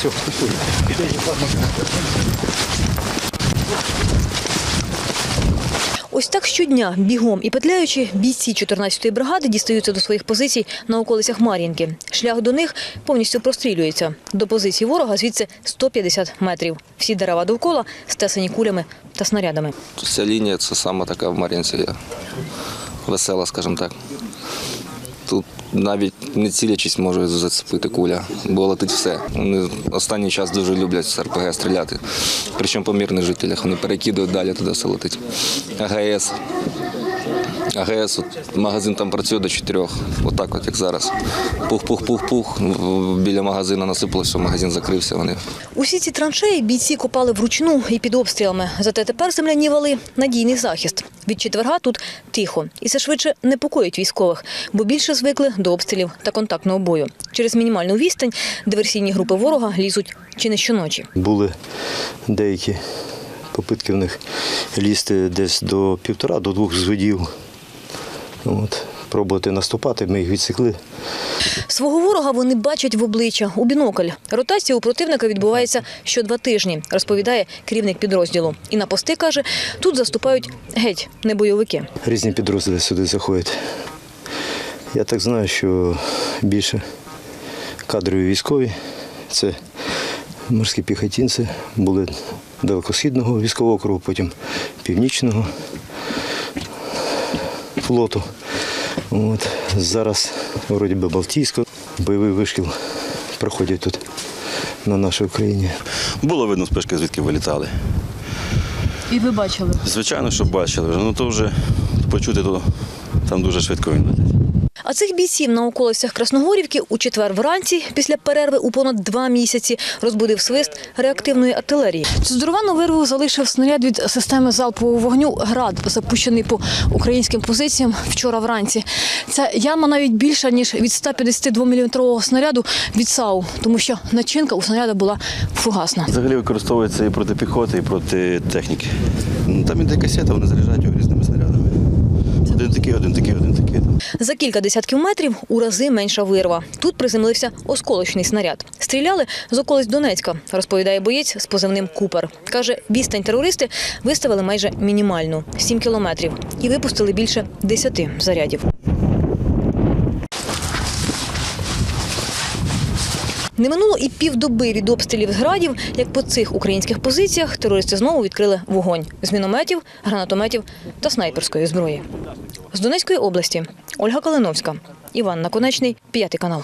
все, пішли. Ось так щодня, бігом і петляючи, бійці 14-ї бригади дістаються до своїх позицій на околицях Мар'їнки. Шлях до них повністю прострілюється. До позицій ворога звідси 150 метрів. Всі дерева довкола стесані кулями та снарядами. Ця лінія це саме така в Мар'їнці весела, скажімо так. Тут навіть не цілячись може зацепити куля, бо летить все. Вони останній час дуже люблять з РПГ стріляти. Причому по мирних жителях. Вони перекидують далі туди все летить. АГС. АГС, от, магазин там працює до чотирьох. Отак, от як зараз. Пух-пух-пух-пух. Біля магазину насипалося, магазин закрився. Вони Усі ці траншеї бійці копали вручну і під обстрілами. Зате тепер земляні вали – надійний захист. Від четверга тут тихо. І це швидше непокоїть військових, бо більше звикли до обстрілів та контактного бою. Через мінімальну відстань диверсійні групи ворога лізуть чи не щоночі. Були деякі попитки в них лізти десь до півтора, до двох зводів. От. Пробувати наступати, ми їх відсікли. Свого ворога вони бачать в обличчя у бінокль. Ротація у противника відбувається що два тижні, розповідає керівник підрозділу. І на пости каже, тут заступають геть не бойовики. Різні підрозділи сюди заходять. Я так знаю, що більше кадрові військові це морські піхотинці, були далекосхідного військового округу, потім північного флоту. От. Зараз вроді би Балтійського. Бойовий вишкіл проходять тут на нашій Україні. Було видно спишки, звідки вилітали. І ви бачили. Звичайно, що бачили. Ну то вже почути то там дуже швидко він летить. А цих бійців на околицях Красногорівки у четвер вранці, після перерви у понад два місяці, розбудив свист реактивної артилерії. Цю здоровану вирву залишив снаряд від системи залпового вогню «Град», запущений по українським позиціям вчора вранці. Ця яма навіть більша, ніж від 152 мм снаряду від САУ, тому що начинка у снаряда була фугасна. Взагалі використовується і проти піхоти, і проти техніки. Ну, Там іде касета, вони заряджають його різними снарядами. Один такий, один такий, один такий. За кілька десятків метрів у рази менша вирва. Тут приземлився осколочний снаряд. Стріляли з околиць Донецька, розповідає боєць з позивним Купер. Каже, відстань терористи виставили майже мінімальну 7 кілометрів і випустили більше 10 зарядів. Не минуло і півдоби від обстрілів з градів, як по цих українських позиціях терористи знову відкрили вогонь з мінометів, гранатометів та снайперської зброї. З Донецької області Ольга Калиновська, Іван Наконечний, п'ятий канал.